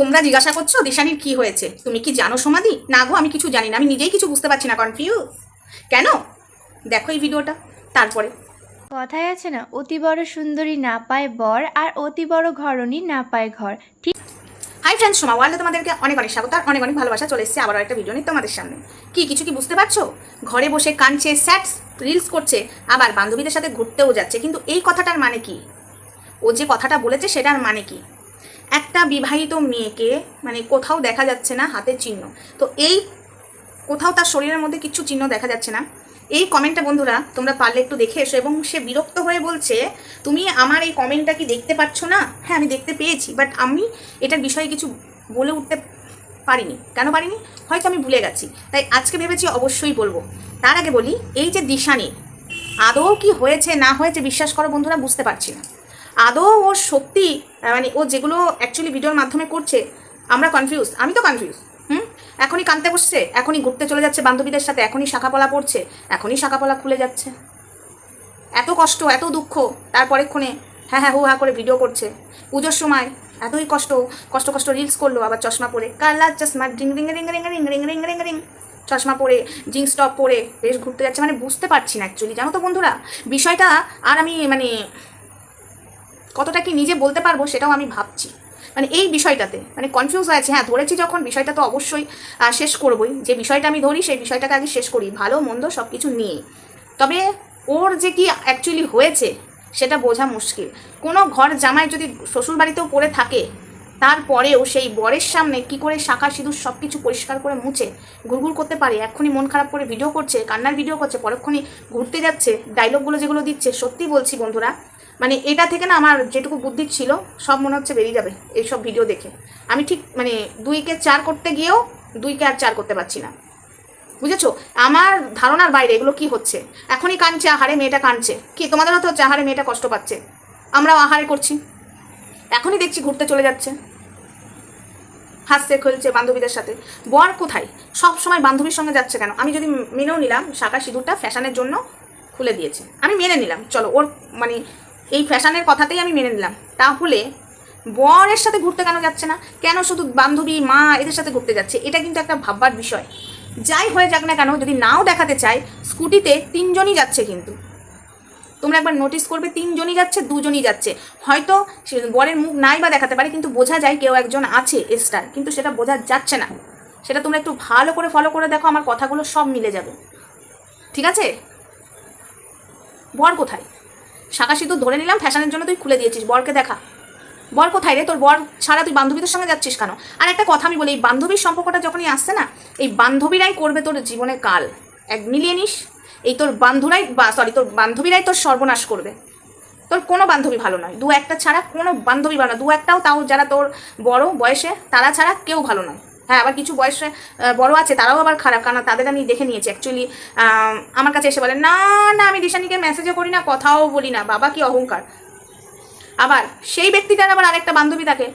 তোমরা জিজ্ঞাসা করছ দিশানির কি হয়েছে? তুমি কি জানো সমাধি? না গো আমি কিছু জানি না আমি নিজেই কিছু বুঝতে পারছি না কনফিউজ কেন? দেখো এই ভিডিওটা তারপরে। কথায় আছে না অতি বড় সুন্দরী না পায় বর আর অতি বড় ঘরণী না পায় ঘর। ঠিক হাই ফ্রেন্ডস সোমা ওয়ার্ল্ডে তোমাদেরকে অনেক অনেক স্বাগত আর অনেক অনেক ভালোবাসা চলে এসেছে আবারও একটা ভিডিও নিয়ে তোমাদের সামনে। কি কিছু কি বুঝতে পারছ? ঘরে বসে কাঁদছে স্যাটস রিলস করছে আবার বান্ধবীদের সাথে ঘুরতেও যাচ্ছে কিন্তু এই কথাটার মানে কি? ও যে কথাটা বলেছে সেটার মানে কি? একটা বিবাহিত মেয়েকে মানে কোথাও দেখা যাচ্ছে না হাতের চিহ্ন। তো এই কোথাও তার শরীরের মধ্যে কিছু চিহ্ন দেখা যাচ্ছে না। এই কমেন্টটা বন্ধুরা, তোমরা পারলে একটু দেখে এসো এবং সে বিরক্ত হয়ে বলছে, তুমি আমার এই কমেন্টটা কি দেখতে পাচ্ছ না? হ্যাঁ আমি দেখতে পেয়েছি বাট আমি এটার বিষয়ে কিছু বলে উঠতে পারিনি। কেন পারিনি? হয়তো আমি ভুলে গেছি। তাই আজকে ভেবেছি অবশ্যই বলব। তার আগে বলি, এই যে দিশানি, আদৌ কি হয়েছে, না হয়েছে, বিশ্বাস করো বন্ধুরা, বুঝতে পারছি না। আদৌ ওর সত্যি মানে ও যেগুলো অ্যাকচুয়ালি ভিডিওর মাধ্যমে করছে, আমরা কনফিউজ আমি তো কনফিউজ হুম? এখনই কানতে বসছে, এখনই ঘুরতে চলে যাচ্ছে বান্ধবীদের সাথে, এখনই শাখাপলা পড়ছে, এখনই শাখাপলা খুলে যাচ্ছে। এত কষ্ট, এত দুঃখ তারপরেক্ষণে হ্যাঁ হ্যাঁ হু, হা করে ভিডিও করছে। পুজোর সময় এতই কষ্ট কষ্ট কষ্ট রিলস করল, আবার চশমা পরে। কালার চশমা ring ring ring ring ring ring ring ring ring চশমা পরে জিন্স টপ পরে, বেশ ঘুরতে যাচ্ছে মানে বুঝতে পারছি না অ্যাকচুয়ালি জানো তো বন্ধুরা, বিষয়টা আর আমি মানে কতটা কি নিজে বলতে পারব সেটাও আমি ভাবছি। মানে এই বিষয়টাতে মানে কনফিউজ হয়েছে হ্যাঁ ধরেছি যখন বিষয়টা তো অবশ্যই শেষ করবই। যে বিষয়টা আমি ধরি, সেই বিষয়টাকে আগে শেষ করি। ভালো, মন্দ সব কিছু নিয়ে তবে ওর যে কি অ্যাকচুয়ালি হয়েছে, সেটা বোঝা মুশকিল। কোনো ঘর জামাই যদি শ্বশুর বাড়িতেও পড়ে থাকে, তারপরেও সেই বরের সামনে কি করে শাখা সিঁদুর সব কিছু পরিষ্কার করে মুছে, ঘুরঘুর করতে পারে, এক্ষুনি মন খারাপ করে ভিডিও করছে, কান্নার ভিডিও করছে, পরক্ষণই ঘুরতে যাচ্ছে ডায়লগগুলো যেগুলো দিচ্ছে, সত্যি বলছি বন্ধুরা মানে এটা থেকে না আমার যেটুকু বুদ্ধি ছিল, সব মনে হচ্ছে বেরিয়ে যাবে এইসব ভিডিও দেখে। আমি ঠিক মানে দুইকে চার করতে গিয়েও দুইকে আর চার করতে পারছি না। বুঝেছ? আমার ধারণার বাইরে এগুলো কি হচ্ছে? এখনই কাঁদছে, আহারে মেয়েটা কাঁদছে। কি, তোমাদের হতে হচ্ছে আহারে মেয়েটা কষ্ট পাচ্ছে? আমরাও আহারে করছি। এখনই দেখছি ঘুরতে চলে যাচ্ছে। হাসছে, খেলছে বান্ধবীদের সাথে। বর কোথায়? সব সময় বান্ধবীর সঙ্গে যাচ্ছে কেন? আমি যদি মেনেও নিলাম, শাখা সিঁদুরটা ফ্যাশনের জন্য খুলে দিয়েছে। আমি মেনে নিলাম। চলো, ওর মানে এই ফ্যাশনের কথাতেই আমি মেনে নিলাম। তাহলে বরের সাথে ঘুরতে কেন যাচ্ছে না? কেন শুধু বান্ধবী, মা এদের সাথে ঘুরতে যাচ্ছে? এটা কিন্তু একটা ভাববার বিষয়। যাই হয়ে যাক না কেন, যদি নাও দেখাতে চায়, স্কুটিতে তিনজনই যাচ্ছে কিন্তু। তোমরা একবার নোটিস করবে, তিনজনই যাচ্ছে, দুজনই যাচ্ছে। হয়তো বরের মুখ নাই বা দেখাতে পারে, কিন্তু বোঝা যায় কেউ একজন আছে স্টার কিন্তু সেটা বোঝা যাচ্ছে না। সেটা তোমরা একটু ভালো করে ফলো করে দেখো, আমার কথাগুলো সব মিলে যাবে। ঠিক আছে? বর কোথায়? শাঁখা সিঁদুর ধরে নিলাম ফ্যাশনের জন্য তুই খুলে দিয়েছিস। বরকে দেখা। বর কোথায় রে? তোর বর ছাড়া তুই বান্ধবীদের সঙ্গে যাচ্ছিস কেন? আর একটা কথা আমি বলি, এই বান্ধবীর সম্পর্কটা যখনই আসছে না, এই বান্ধবীরাই করবে তোর জীবনে কাল। এক মিলিয়ে নিস, এই তোর বান্ধবীরাই বা সরি তোর বান্ধবীরাই তোর সর্বনাশ করবে। তোর কোনো বান্ধবী ভালো নয়। দু একটা ছাড়া কোনো বান্ধবী ভালো নয়। দু একটাও তাও যারা তোর বড় বয়সে, তারা ছাড়া কেউ ভালো নয়। হ্যাঁ আবার কিছু বয়সে বড় আছে, তারাও আবার খারাপ। কারণ তাদের আমি দেখে নিয়েছি অ্যাকচুয়ালি আমার কাছে এসে বলে, না না, আমি দিশানিকে মেসেজও করি না, কথাও বলি না, বাবা কি অহংকার? আবার সেই ব্যক্তিটার আবার আরেকটা বান্ধবী থাকে,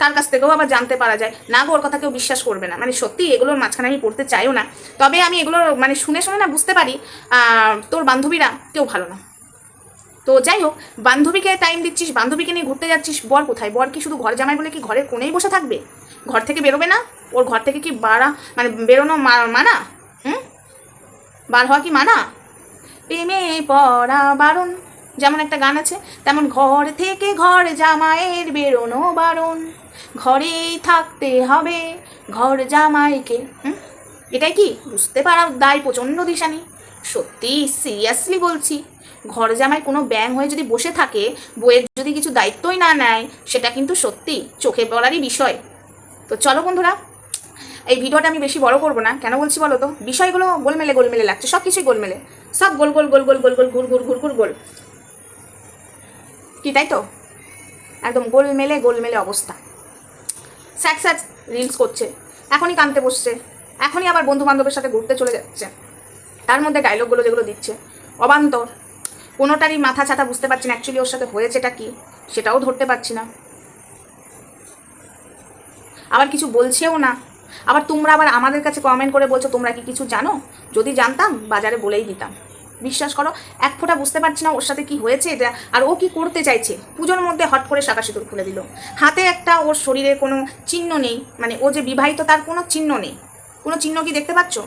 তার কাছ থেকেও আবার জানতে পারা যায়, না গো, ওর কথা কেউ বিশ্বাস করবে না। মানে সত্যি এগুলোর মাঝখানে আমি পড়তে চাইও না। তবে আমি এগুলো মানে শুনে শুনে না বুঝতে পারি তোর বান্ধবীরা কেউ ভালো না। তো যাই হোক, বান্ধবীকে টাইম দিচ্ছিস, বান্ধবীকে নিয়ে ঘুরতে যাচ্ছিস, বর কোথায়? বর কি শুধু ঘর জামাই বলে কি ঘরের কোণেই বসে থাকবে? ঘর থেকে বেরোবে না? ওর ঘর থেকে কি বাড়া মানে বেরোনো মানা? হুম? বার হওয়া কি মানা? প্রেমে পড়া বারণ, যেমন একটা গান আছে, তেমন ঘর থেকে ঘর জামাইয়ের বেরোনো বারণ। ঘরেই থাকতে হবে ঘর জামাইকে, হুম? এটাই কি? বুঝতে পারা দায় প্রচণ্ড দিশানি। সত্যি সিরিয়াসলি বলছি। ঘর জামায় কোনো ব্যাং হয়ে যদি বসে থাকে, বইয়ের যদি কিছু দায়িত্বই না নেয়, সেটা কিন্তু সত্যি চোখে পড়ারই বিষয়। তো চলো বন্ধুরা, এই ভিডিওটা আমি বেশি বড় করব না। কেন বলছি বলো তো? বিষয়গুলো গোলমেলে গোলমেলে লাগছে, সব কিছুই গোলমেলে। সব গোল গোল গোল গোল গোল গোল, ঘুর ঘুর ঘুর ঘুর, গোল। কি তাই তো? একদম গোলমেলে গোলমেলে অবস্থা। স্যাক স্যাক রিলস করছে। এখনই কানতে বসছে। এখনই আবার বন্ধু বান্ধবের সাথে ঘুরতে চলে যাচ্ছে। তার মধ্যে ডায়লগগুলো যেগুলো দিচ্ছে। অবান্তর। কোনোটারই মাথা ছাতা বুঝতে পারছি না। অ্যাকচুয়ালি ওর সাথে হয়েছেটা কি? সেটাও ধরতে পারছি না। আবার কিছু বলছেও না। আবার তোমরা আবার আমাদের কাছে কমেন্ট করে বলছো, তোমরা কি কিছু জানো? যদি জানতাম, বাজারে বলেই দিতাম। বিশ্বাস করো, এক ফোঁটা বুঝতে পারছি না ওর সাথে কি হয়েছে এটা, আর ও কি করতে চাইছে। পুজোর মধ্যে হট করে শাখা সিঁদুর খুলে দিল। হাতে একটা ওর শরীরে কোনো চিহ্ন নেই। মানে ও যে বিবাহিত, তার কোনো চিহ্ন নেই। কোনো চিহ্ন কি দেখতে পাচ্ছ?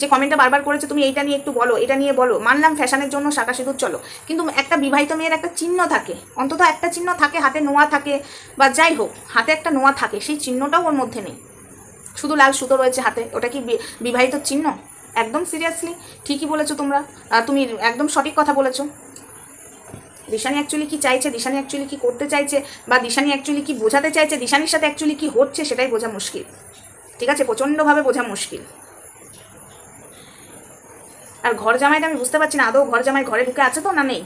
যে কমেন্টটা বারবার করেছে, তুমি এইটা নিয়ে একটু বলো, এটা নিয়ে বলো। মানলাম ফ্যাশনের জন্য শাখা সিঁদুর চলো। কিন্তু একটা বিবাহিত মেয়ের একটা চিহ্ন থাকে, অন্তত একটা চিহ্ন থাকে, হাতে নোয়া থাকে, বা যাই হোক, হাতে একটা নোয়া থাকে, সেই চিহ্নটাও ওর মধ্যে নেই। শুধু লাল সুতো রয়েছে হাতে, ওটা কি বিবাহিত চিহ্ন? একদম সিরিয়াসলি? ঠিকই বলেছ তোমরা। তুমি একদম সঠিক কথা বলেছ। দিশানি অ্যাকচুয়ালি কি চাইছে? দিশানি অ্যাকচুয়ালি কি করতে চাইছে? বা দিশানি অ্যাকচুয়ালি কি বোঝাতে চাইছে? দিশানির সাথে অ্যাকচুয়ালি কি হচ্ছে? সেটাই বোঝা মুশকিল। ঠিক আছে? প্রচণ্ডভাবে বোঝা মুশকিল। আর ঘর জামাইটা আমি বুঝতে পারছি না, আদৌ ঘর জামাই ঘরে ঢুকে আছে তো না নেই?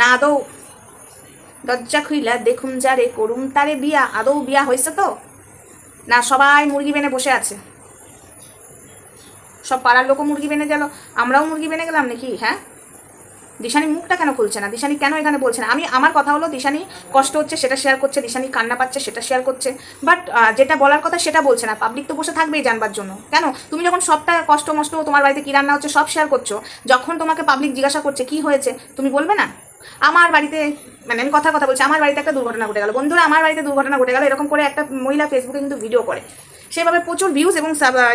না আদৌ? দরজা খুইলা, দেখুন যা রে করুম তারে বিয়া, আদৌ বিয়া হয়েছে তো? না, সবাই মুরগি বেনে বসে আছে। সব পাড়ার লোকও মুরগি বেনে গেল, আমরাও মুরগি বেনে গেলাম নাকি হ্যাঁ? দিশানি মুখটা কেন খুলছে না? দিশানি কেন এখানে বলছে না? আমি, আমার কথা হলো দিশানি কষ্ট হচ্ছে, সেটা শেয়ার করছে, দিশানি কান্না পাচ্ছে, সেটা শেয়ার করছে। বাট যেটা বলার কথা সেটা বলছে না। পাবলিক তো বসে থাকবেই জানবার জন্য। কেন? তুমি যখন সবটা কষ্ট মষ্ট তোমার বাড়িতে কী রান্না হচ্ছে সব শেয়ার করছ, যখন তোমাকে পাবলিক জিজ্ঞাসা করছে কি হয়েছে, তুমি বলবে না? আমার বাড়িতে মানে আমি কথা কথা বলছি, আমার বাড়িতে একটা দুর্ঘটনা ঘটে গেল। বন্ধুরা, আমার বাড়িতে দুর্ঘটনা ঘটে গেল, এরকম করে একটা মহিলা ফেসবুকে কিন্তু ভিডিও করে। সেভাবে প্রচুর ভিউজ এবং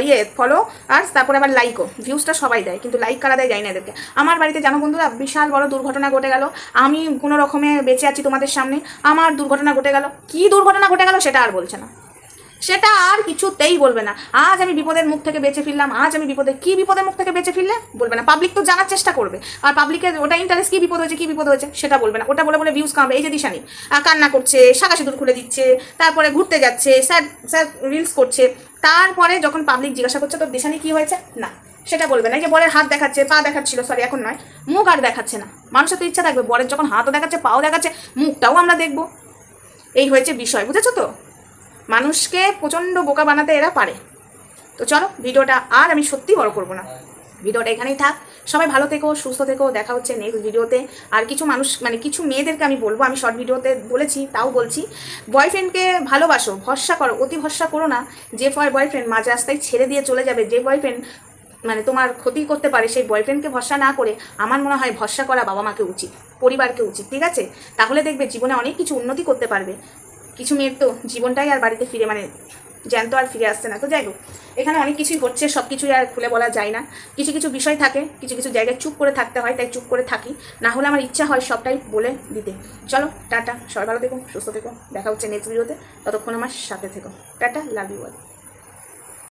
ইয়ে ফলো আর তারপরে আবার লাইকও ভিউজটা সবাই দেয়, কিন্তু লাইক কারা দেয় যায় না এদেরকে। আমার বাড়িতে জানো বন্ধুরা, বিশাল বড় দুর্ঘটনা ঘটে গেল। আমি কোনো রকমে বেঁচে আছি তোমাদের সামনে। আমার দুর্ঘটনা ঘটে গেল। কি দুর্ঘটনা ঘটে গেল সেটা আর বলছে না। সেটা আর কিছুতেই বলবে না। আজ আমি বিপদের মুখ থেকে বেঁচে ফিরলাম, আজ আমি বিপদে, কি বিপদের মুখ থেকে বেঁচে ফিরলে? বলবে না। পাবলিক তো জানার চেষ্টা করবে। আর পাবলিকের ওটা ইন্টারেস্ট কি বিপদ হয়েছে, কি বিপদ হয়েছে, সেটা বলবে না। ওটা বলে বলে ভিউজ কামাবে এই যে দিশানি কান্না করছে শাখা সিঁদুর খুলে দিচ্ছে, তারপরে ঘুরতে যাচ্ছে স্যার স্যার রিলস করছে। তারপরে যখন পাবলিক জিজ্ঞাসা করছে, তোর দিশানি কি হয়েছে? না, সেটা বলবে না। যে বরের হাত দেখাচ্ছে, পা দেখাচ্ছিল সরি এখন নয়, মুখ আর দেখাচ্ছে না। মানুষের তো ইচ্ছা থাকবে, বরের যখন হাতও দেখাচ্ছে, পাও দেখাচ্ছে, মুখটাও আমরা দেখব। এই হয়েছে বিষয়, বুঝেছ তো? মানুষকে প্রচণ্ড বোকা বানাতে এরা পারে। তো চলো, ভিডিওটা আর আমি সত্যি বড় করব না। ভিডিওটা এখানেই থাক। সবাই ভালো থেকো, সুস্থ থেকো, দেখা হচ্ছে নেক্সট ভিডিওতে। আর কিছু মানুষ মানে কিছু মেয়েদেরকে আমি বলব, আমি শর্ট ভিডিওতে বলেছি, তাও বলছি। বয়ফ্রেন্ডকে ভালোবাসো, ভরসা করো, অতি ভরসা করো না। যে ফয় বয়ফ্রেন্ড মাঝ রাস্তায় ছেড়ে দিয়ে চলে যাবে, যে বয়ফ্রেন্ড মানে তোমার ক্ষতি করতে পারে, সেই বয়ফ্রেন্ডকে ভরসা না করে আমার মনে হয় ভরসা করা বাবা মাকে উচিত, পরিবারকে উচিত, ঠিক আছে? তাহলে দেখবে জীবনে অনেক কিছু উন্নতি করতে পারবে। কিছু মেয়ের তো জীবনটাই আর বাড়িতে ফিরে মানে জ্যান্ত আর ফিরে আসছে না। তো যাই হোক, এখানে অনেক কিছুই হচ্ছে সব কিছুই আর খুলে বলা যায় না। কিছু কিছু বিষয় থাকে, কিছু কিছু জায়গায় চুপ করে থাকতে হয়, তাই চুপ করে থাকি। না হলে আমার ইচ্ছা হয় সবটাই বলে দিতে। চলো, টাটা, সবাই ভালো থেকো, সুস্থ থেকো, দেখা হচ্ছে নেক্সট ভিডিওতে ততক্ষণ আমার সাথে থেকো। Tata love you